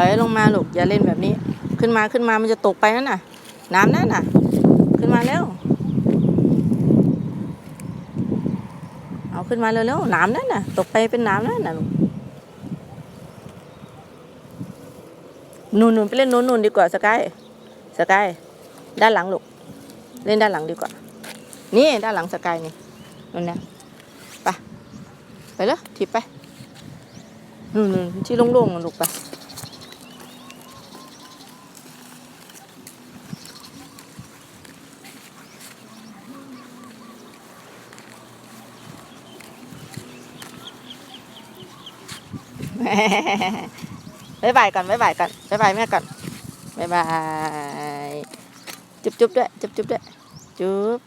อยลงมาลูกอย่าเล่นแบบนี้ ขึ้นมาขึ้นมามันจะตกไปนั่นน่ะ น้ำนั่นน่ะ ขึ้นมาเร็วเอาขึ้นมาเร็วๆน้ำนั่นน่ะ ตกไปเป็นน้ำนั่นน่ะลูกนูนนูนไปเล่นนูนนูนดีกว่าสกายสกายด้านหลังลูกเล่นด้านหลังดีกว่า นี่ด้านหลังสกายนี่นู่นนะไปไปเลยถีบไปนู่นนูนที่โล่งๆน่ะลูกไป บ๊ายบายก่อนบ๊ายบายก่อนบ๊ายบายแม่ก่อนบ๊ายบายจุ๊บจุ๊บด้วยจุ๊บจุ๊บด้วยจุ๊บ